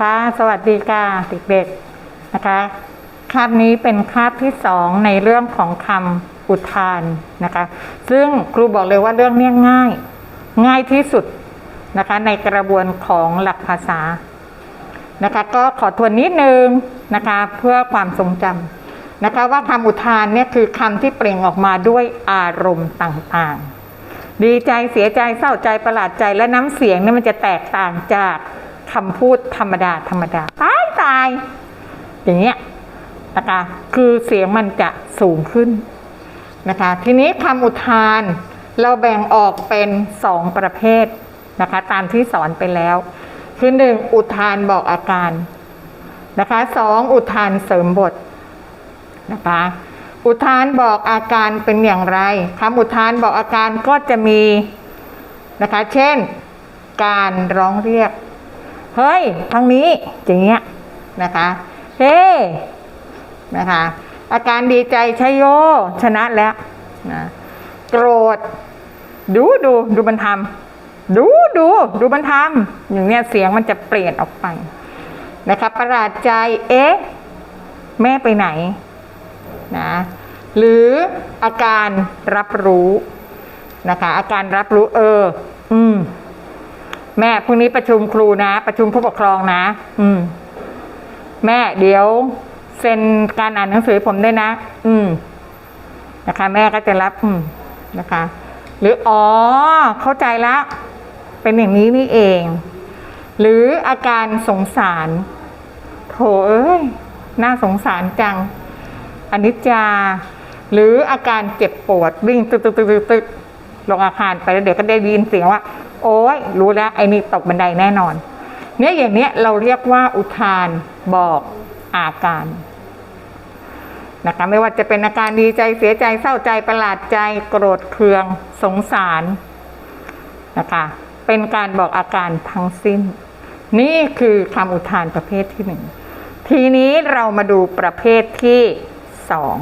คะ สวัสดีค่ะเด็กๆนะคะ คาบนี้เป็นคาบที่สองในเรื่องของคำอุทานนะคะ ซึ่งครูบอกเลยว่าเรื่องนี้ง่าย ง่ายที่สุดนะคะ ในกระบวนของหลักภาษานะคะ ก็ขอทวนนิดนึงนะคะ เพื่อความทรงจำนะคะ ว่าคำอุทานเนี่ยคือคำที่เปล่งออกมาด้วยอารมณ์ต่างๆ ดีใจเสียใจเศร้าใจประหลาดใจและน้ำเสียงเนี่ยมันจะแตกต่างจาก คำพูดธรรมดาธรรมดาตายตายอย่างเงี้ยนะคะคือเสียงมันจะสูงขึ้นนะคะ ทีนี้คำอุทานเราแบ่งออกเป็นสองประเภทนะคะ ตามที่สอนไปแล้ว คือหนึ่งอุทานบอกอาการนะคะสองอุทานเสริมบทนะคะอุทานบอกอาการเป็นอย่างไรคำอุทานบอกอาการก็จะมีนะคะ เช่น การร้องเรียก เฮ้ยทางนี้อย่างเงี้ยนะคะเฮ้นะคะ อาการดีใจชัยโย ชนะแล้วนะโกรธ ดูดูดูมันทำดูดูดูมันทำอย่างเนี้ยเสียงมันจะเปลี่ยนออกไปนะคะประหลาดใจเอ๊ะแม่ไปไหนนะหรืออาการรับรู้นะคะ อาการรับรู้เออ อืม แม่พรุ่งนี้ประชุมครูนะ ประชุมผู้ปกครองนะ อืม แม่เดี๋ยวเซ็นการอ่านหนังสือผมได้นะ อืม นะคะ แม่ก็จะรับ อืม นะคะ หรืออ๋อ เข้าใจละ เป็นอย่างนี้นี่เอง หรืออาการสงสารโถเอ้ยน่าสงสารจังอนิจจา หรืออาการเจ็บปวดวิ่งตึกตึกตึกตึกตึกลงอาคารไปแล้วเดี๋ยวก็ได้ยินเสียงว่า โอ้ยรู้แล้วไอ้นี่ตกบันไดแน่นอน เนี่ยอย่างเนี้ยเราเรียกว่าอุทานบอกอาการนะคะไม่ว่าจะเป็นอาการดีใจเสียใจเศร้าใจประหลาดใจโกรธเคืองสงสารนะคะเป็นการบอกอาการทั้งสิ้น นี่คือคำอุทานประเภทที่หนึ่งทีนี้เรามาดูประเภทที่สอง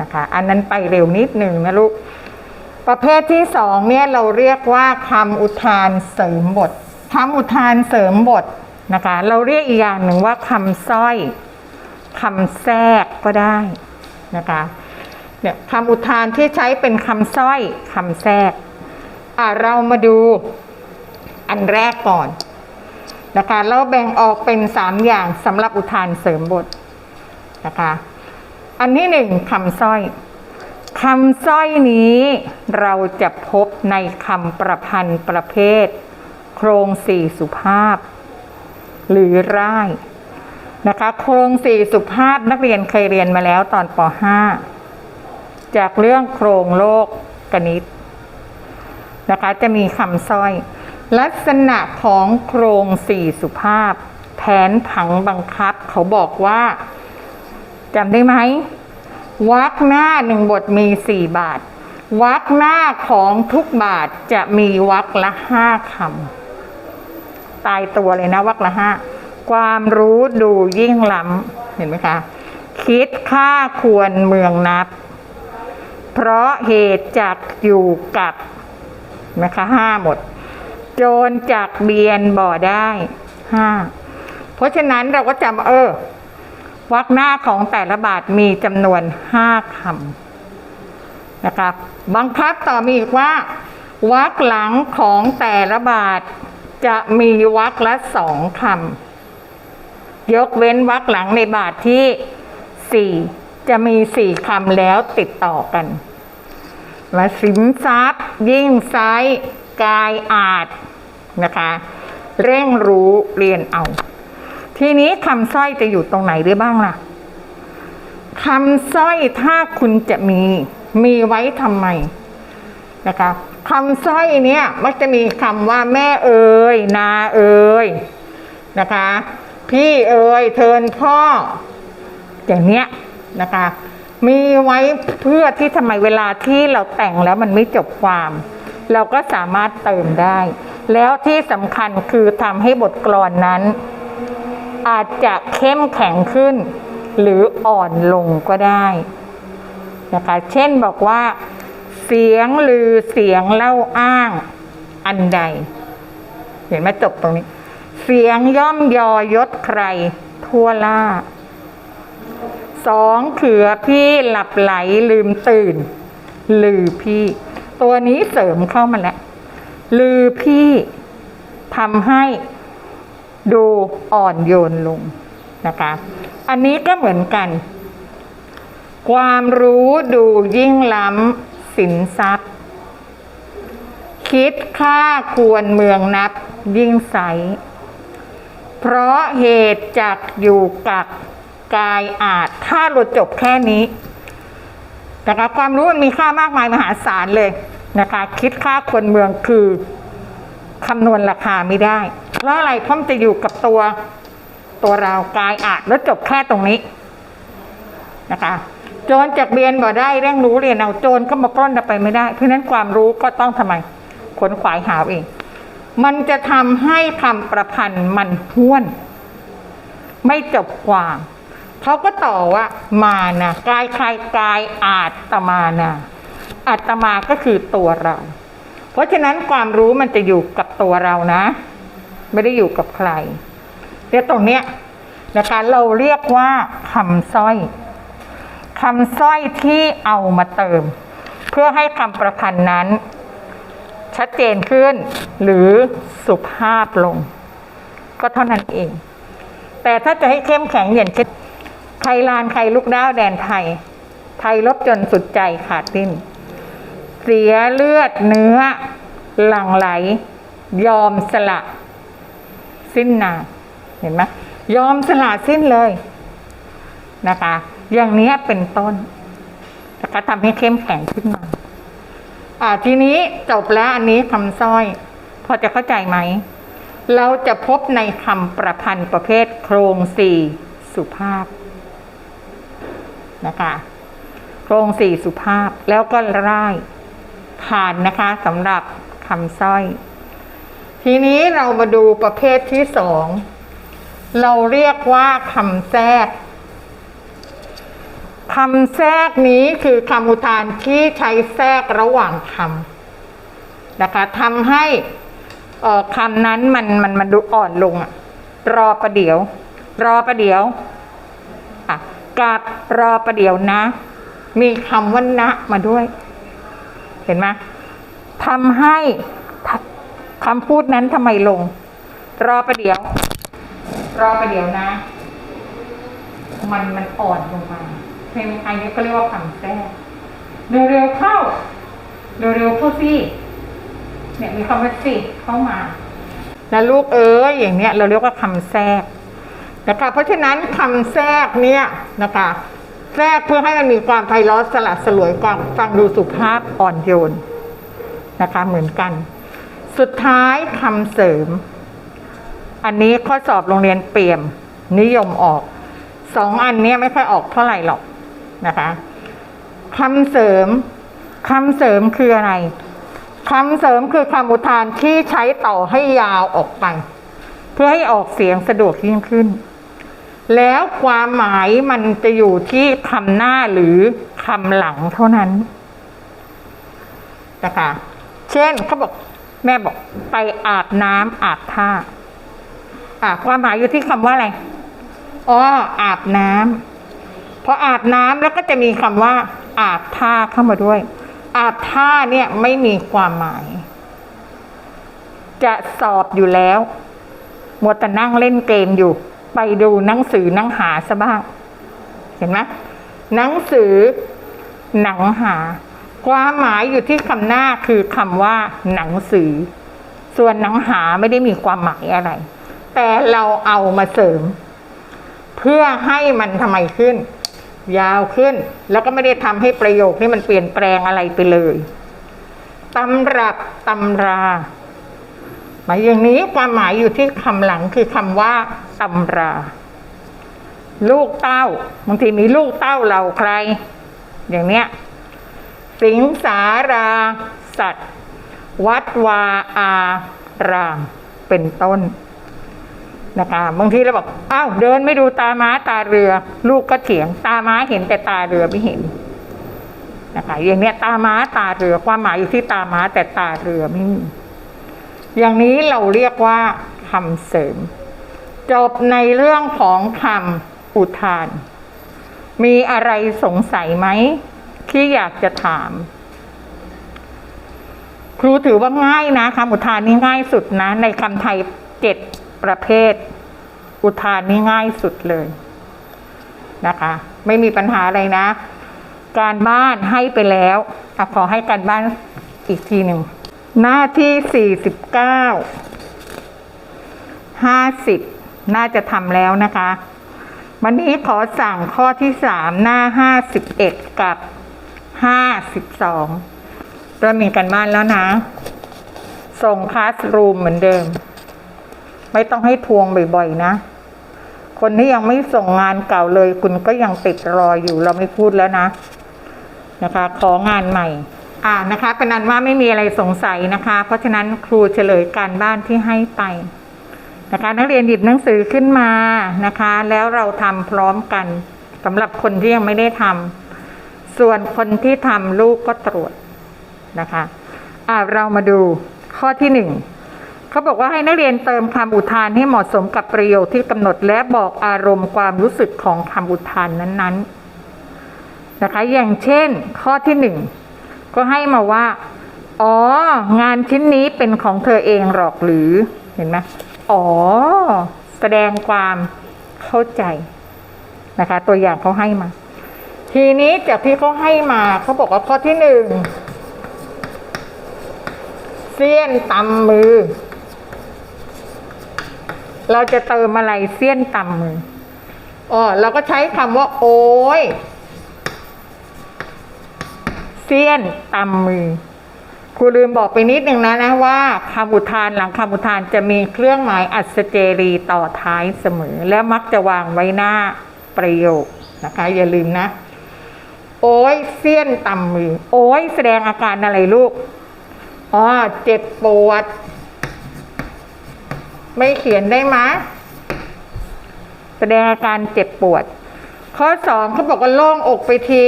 นะคะ อันนั้นไปเร็วนิดหนึ่งนะลูก ประเภทที่สองเนี่ยเราเรียกว่าคำอุทานเสริมบทคำอุทานเสริมบทนะคะ เราเรียกอีกอย่างหนึ่งว่าคำสร้อยคำแทรกก็ได้นะคะเนี่ยคำอุทานที่ใช้เป็นคำสร้อยคำแทรกอะเรามาดูอันแรกก่อนนะคะเราแบ่งออกเป็นสามอย่างสำหรับอุทานเสริมบทนะคะ อันที่หนึ่งคำสร้อย คำสร้อยนี้เราจะพบในคำประพันธ์ประเภท โครงสี่สุภาพ หรือร่ายนะคะโครงสี่สุภาพนักเรียนเคยเรียนมาแล้วตอนป .5 จากเรื่องโครงโลกกนิตนะคะจะมีคำสร้อย ลักษณะของโครงสี่สุภาพ แผนผังบังคับเขาบอกว่าจำได้ไหม วักหน้าหนึ่งบทมีสี่บาท วักหน้าของทุกบาทจะมีวักละห้าคำตายตัวเลยนะวักละห้าความรู้ดูยิ่งล้ำเห็นไหมคะ คิดค่าควรเมืองนับ เพราะเหตุจากอยู่กับนะคะห้าหมด โจรจากเบียนบ่อได้ห้าเพราะฉะนั้นเราก็จำเออ วักหน้าของแต่ละบาทมีจำนวนห้าคำนะครับบังคับต่อมีอีกว่าวักหลังของแต่ละบาทจะมีวักละสองคำยกเว้นวักหลังในบาทที่สี่จะมีสี่คำแล้วติดต่อกันและสินทรัพย์ ยิ่งไซส์กายอาจนะคะ เร่งรู้เรียนเอา ทีนี้คำสร้อยจะอยู่ตรงไหนได้บ้างล่ะคำสร้อยถ้าคุณจะมีมีไว้ทำไมนะคะคำสร้อยเนี้ยมักจะมีคำว่าแม่เอ่ยนาเอ่ยนะคะ พี่เอ่ยเทินพ่อ อย่างเนี้ยนะคะ มีไว้เพื่อที่ทำไมเวลาที่เราแต่งแล้วมันไม่จบความ เราก็สามารถเติมได้ แล้วที่สำคัญคือทำให้บทกลอนนั้น อาจจะเข้มแข็งขึ้น หรืออ่อนลงก็ได้นะคะ เช่นบอกว่า เสียงลือเสียงเล่าอ้างอันใด เห็นไหมจบตรงนี้ เสียงย่อมยอยศใคร ทั่วล่าสองเขือพี่หลับไหลลืมตื่น ลือพี่ ตัวนี้เสริมเข้ามาแล้วลือพี่ทำให้ ดูอ่อนโยนลงนะคะ อันนี้ก็เหมือนกัน ความรู้ดูยิ่งล้ำสินทรัพย์ คิดค่าควรเมืองนับยิ่งใส เพราะเหตุจักอยู่กับกายอาจถ้าเราจบแค่นี้นะคะความรู้มันมีค่ามากมายมหาศาลเลยนะคะ คิดค่าควรเมืองคือคำนวณราคาไม่ได้ เพราะอะไรเพราะมันจะอยู่กับตัวตัวเรากายอาจแล้วจบแค่ตรงนี้นะคะโจรจากเบียนบ่ได้เร่งรู้เรียนเอาโจรก็มาปล้นไปไม่ได้ เพราะนั้นความรู้ก็ต้องทำไมขนขวายหาเอง มันจะทำให้คำประพันธ์มันห้วน ไม่จบความเขาก็ต่อว่ามานะกายใครกายอาตมานะอาตมาก็คือตัวเรา เพราะฉะนั้นความรู้มันจะอยู่กับตัวเรานะ ไม่ได้อยู่กับใครเดี๋ยวตรงเนี้ยนะคะเราเรียกว่าคำสร้อยคำสร้อยที่เอามาเติม เพื่อให้คำประพันธ์นั้น ชัดเจนขึ้น หรือสุภาพลง ก็เท่านั้นเอง แต่ถ้าจะให้เข้มแข็งอย่างเช่นใครลานใครลูกด้าวแดนไทย ไทยลบจนสุดใจขาดดิ้น เสียเลือดเนื้อหลั่งไหล ยอมสละ สิ้นนาเห็นไหมยอมสละสิ้นเลยนะคะ อย่างนี้เป็นต้นนะคะทำให้เข้มแข็งขึ้นมาอ่าทีนี้จบแล้วอันนี้คำสร้อย พอจะเข้าใจไหม เราจะพบในคำประพันธ์ประเภทโครงสี่สุภาพนะคะโครงสี่สุภาพแล้วก็ร่ายผ่านนะคะสำหรับคำสร้อย ทีนี้เรามาดูประเภทที่สอง เราเรียกว่าคำแทรกคำแทรกนี้คือคำอุทานที่ใช้แทรกระหว่างคำนะคะทำให้คำนั้นมันมันมันดูอ่อนลงอะรอประเดี๋ยว รอประเดี๋ยวกับรอประเดี๋ยวนะ มีคำว่านะมาด้วย เห็นไหมทำให้ คำพูดนั้นทำไมลง รอประเดี๋ยว รอประเดี๋ยวนะ มันมันอ่อนลงมาเพลงไทยนี้ก็เรียกว่าคำแทรกเร็วๆเข้า เร็วๆเข้าสิเนี่ยมีคำว่าสิเข้ามา แล้วลูกเอ้ยอย่างเนี้ย เราเรียกว่าคำแทรกนะคะเพราะฉะนั้นคำแทรกเนี่ยนะคะแทรกเพื่อให้มันมีความไพเราะสลัดสลวยความฟังดูสุภาพอ่อนโยนนะคะเหมือนกัน สุดท้ายคำเสริม อันนี้ข้อสอบโรงเรียนเปี่ยม นิยมออกสองอันนี้ไม่ค่อยออกเท่าไหร่หรอกนะคะคำเสริมคำเสริมคืออะไรคำเสริมคือคำอุทานที่ใช้ต่อให้ยาวออกไป เพื่อให้ออกเสียงสะดวกยิ่งขึ้น แล้วความหมายมันจะอยู่ที่คำหน้าหรือคำหลังเท่านั้นนะคะเช่นเขาบอก แม่บอกไปอาบน้ำอาบท่าอ่าความหมายอยู่ที่คำว่าอะไรอ๋ออาบน้ำพออาบน้ำแล้วก็จะมีคำว่า อาบท่าเข้ามาด้วย อาบท่าเนี่ยไม่มีความหมาย จะสอบอยู่แล้วมัวแต่นั่งเล่นเกมอยู่ ไปดูหนังสือนังหาซะบ้าง เห็นไหมหนังสือหนังหา ความหมายอยู่ที่คำหน้าคือคำว่าหนังสือ ส่วนหนังหาไม่ได้มีความหมายอะไร แต่เราเอามาเสริม เพื่อให้มันทำไมขึ้น ยาวขึ้น แล้วก็ไม่ได้ทำให้ประโยคนี้มันเปลี่ยนแปลงอะไรไปเลยตำรับตำราหมายอย่างนี้ความหมายอยู่ที่คำหลังคือคำว่าตำรา ลูกเต้าบางทีมีลูกเต้าเราใคร อย่างเนี้ย สิงสาราสัตว์ วัดวาอาราม เป็นต้นนะคะบางทีเราบอกอ้าวเดินไม่ดูตาม้าตาเรือ ลูกก็เถียง ตาม้าเห็นแต่ตาเรือไม่เห็นนะคะอย่างเนี้ยตาม้าตาเรือความหมายอยู่ที่ตาม้าแต่ตาเรือไม่มีอย่างนี้เราเรียกว่าคำเสริม จบในเรื่องของคำอุทาน มีอะไรสงสัยไหม ที่อยากจะถาม ครูถือว่าง่ายนะคำอุทานนี่ง่ายสุดนะ ในคำไทยเจ็ดประเภท อุทานนี่ง่ายสุดเลยนะคะ ไม่มีปัญหาอะไรนะ การบ้านให้ไปแล้วอขอให้การบ้านอีกทีหนึ่ง หน้าที่สี่สิบเก้าห้าสิบน่าจะทำแล้วนะคะ วันนี้ขอสั่งข้อที่สามหน้าห้าสิบเอ็ดกับ ห้าสิบสองเริ่มมีกันบ้านแล้วนะ ส่งคลาสรูมเหมือนเดิม ไม่ต้องให้ทวงบ่อยๆนะ คนที่ยังไม่ส่งงานเก่าเลย คุณก็ยังติดรออยู่เราไม่พูดแล้วนะ นะคะ ของานใหม่ อ่านะคะ เป็นอันว่าไม่มีอะไรสงสัยนะคะ เพราะฉะนั้นครูเฉลยการบ้านที่ให้ไปนะคะนักเรียนหยิบหนังสือขึ้นมานะคะ แล้วเราทำพร้อมกันสำหรับคนที่ยังไม่ได้ทำ ส่วนคนที่ทำลูกก็ตรวจนะคะอ่าเรามาดูข้อที่หนึ่งเขาบอกว่าให้นักเรียนเติมคำอุทานให้เหมาะสมกับประโยคที่กำหนดและบอกอารมณ์ความรู้สึกของคำอุทานนั้นๆนะคะ อย่างเช่น ข้อที่หนึ่งก็ให้มาว่า อ๋อ งานชิ้นนี้เป็นของเธอเองหรอกหรือเห็นไหมอ๋อ แสดงความเข้าใจนะคะ ตัวอย่างเขาให้มา ทีนี้จากที่เขาให้มาเขาบอกว่าข้อที่หนึ่งเสี้ยนตำมือ เราจะเติมอะไรเสี้ยนตำมืออ๋อเราก็ใช้คำว่า โอ้ยเสี้ยนตำมือครูลืมบอกไปนิดหนึ่งนะนะว่าคำอุทานหลังคำอุทานจะมีเครื่องหมายอัศเจรีต่อท้ายเสมอ และมักจะวางไว้หน้าประโยคนะคะ อย่าลืมนะ โอ้ยเสี้ยนต่ำมือ โอ้ยแสดงอาการอะไรลูก อ๋อ เจ็บปวด ไม่เขียนได้ไหมแสดงอาการเจ็บปวด ข้อสองเขาบอกว่าโล่งอกไปที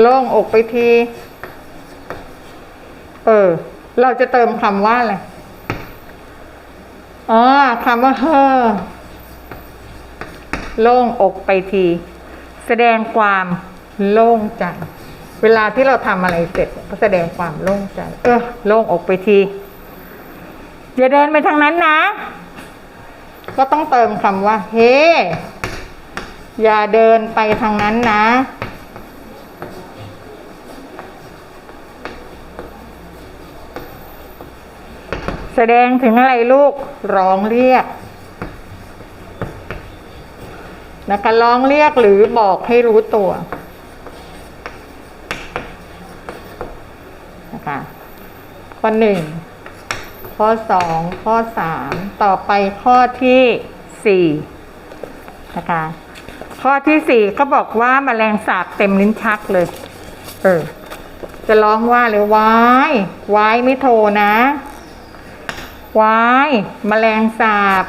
โล่งอกไปที เออ เราจะเติมคำว่าอะไร อ๋อคำว่าเฮ้อโล่งอกไปที แสดงความโล่งใจ เวลาที่เราทำอะไรเสร็จก็แสดงความโล่งใจ เออโล่งอกไปทีอย่าเดินไปทางนั้นนะ ก็ต้องเติมคำว่า เฮ้อย่าเดินไปทางนั้นนะ แสดงถึงอะไรลูกร้องเรียก นะคะร้องเรียกหรือบอกให้รู้ตัวนะคะข้อหนึ่งข้อสองข้อสามต่อไปข้อที่สี่นะคะข้อที่สี่ก็บอกว่าแมลงสาบเต็มลิ้นชักเลย เออ จะร้องว่าเลยวายวายไม่โทรนะวายแมลงสาบ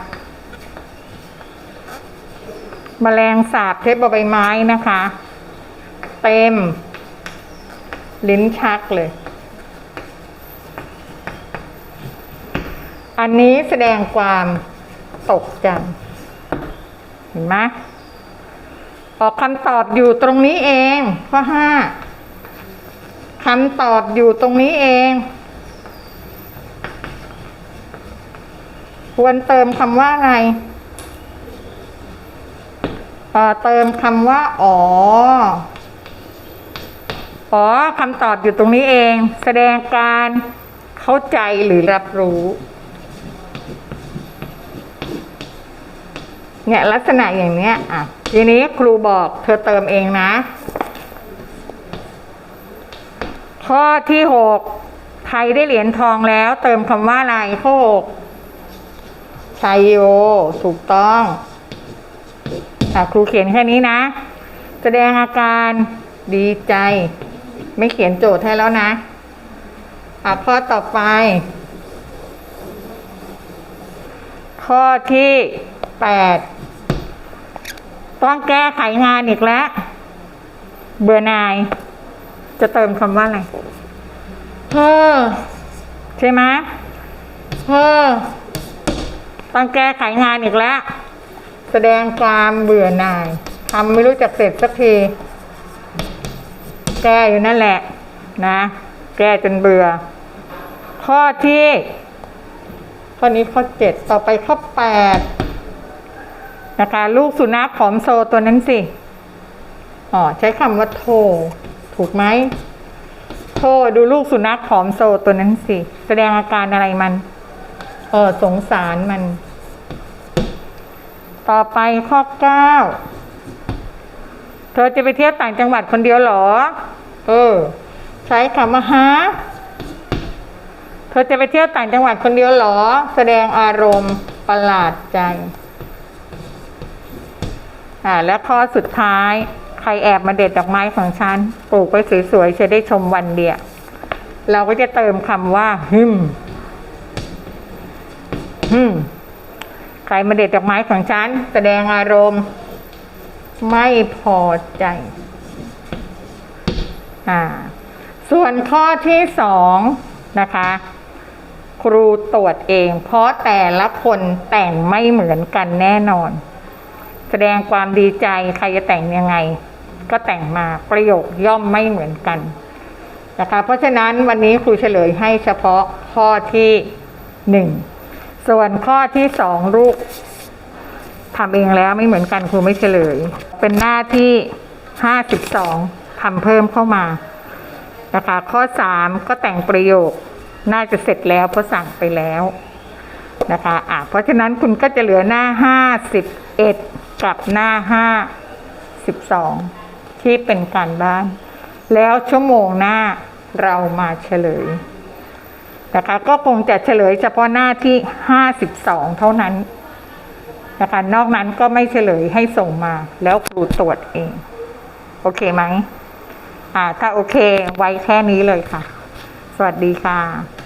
แมลงสาบเทปใบไม้นะคะ เต็ม ลิ้นชักเลย อันนี้แสดงความตกใจเห็นไหมออกคำตอบอยู่ตรงนี้เอง ข้อห้าคำตอบอยู่ตรงนี้เอง ควรเติมคำว่าอะไร เอ่อเติมคำว่า อ๋อ อ๋อคำตอบอยู่ตรงนี้เอง แสดงการเข้าใจหรือรับรู้ เนี่ยลักษณะอย่างเนี้ย อะ ทีนี้ครูบอกเธอเติมเองนะ ข้อที่หกใครได้เหรียญทองแล้ว เติมคำว่าอะไรข้อหกชัยโยถูกต้อง อะครูเขียนแค่นี้นะ แสดงอาการดีใจ ไม่เขียนโจทย์ให้แล้วนะอะข้อต่อไป ข้อที่แปดต้องแก้ไขงานอีกแล้ว เบื่อนาย จะเติมคำว่าอะไรเฮ้อใช่ไหมเฮ้อต้องแก้ไขงานอีกแล้ว แสดงความเบื่อหน่ายทำไม่รู้จักเสร็จสักที แก้อยู่นั่นแหละ นะ แก้จนเบื่อ ข้อที่ ข้อนี้ข้อเจ็ดต่อไปข้อแปดนะคะลูกสุนัขผอมโซตัวนั้นสิอ๋อใช้คำว่าโท ถูกไหมโทดูลูกสุนัขผอมโซตัวนั้นสิ แสดงอาการอะไรมัน เออสงสารมัน ต่อไปข้อเก้าเธอจะไปเที่ยวต่างจังหวัดคนเดียวหรอ เออ ใช้คำว่าฮะเธอจะไปเที่ยวต่างจังหวัดคนเดียวหรอ แสดงอารมณ์ประหลาดใจ อ่า และข้อสุดท้าย ใครแอบมาเด็ดดอกไม้ของฉัน ปลูกไว้สวยๆจะได้ชมวันเดียว เราก็จะเติมคำว่าฮึมฮึม ใครมาเด็ดดอกไม้ของฉัน แสดงอารมณ์ ไม่พอใจ อ่า ส่วนข้อที่สองนะคะ ครูตรวจเอง เพราะแต่ละคนแต่งไม่เหมือนกันแน่นอน แสดงความดีใจใครจะแต่งยังไง ก็แต่งมาประโยคย่อมไม่เหมือนกันนะคะเพราะฉะนั้นวันนี้ครูเฉลยให้เฉพาะข้อที่หนึ่ง ส่วนข้อที่สองลูกทำเองแล้วไม่เหมือนกันครูไม่เฉลย เป็นหน้าที่ห้าสิบสองทำเพิ่มเข้ามานะคะข้อสามก็แต่งประโยคน่าจะเสร็จแล้วเพราะสั่งไปแล้วนะคะอะเพราะฉะนั้นคุณก็จะเหลือหน้าห้าสิบเอ็ดกับหน้าห้าสิบสองที่เป็นการบ้าน แล้วชั่วโมงหน้าเรามาเฉลย นะคะก็คงจะเฉลยเฉพาะหน้าที่ 52 เท่านั้นนะคะนอกนั้นก็ไม่เฉลยให้ส่งมาแล้วครูตรวจเอง โอเคไหมอ่าถ้าโอเคไว้แค่นี้เลยค่ะ สวัสดีค่ะ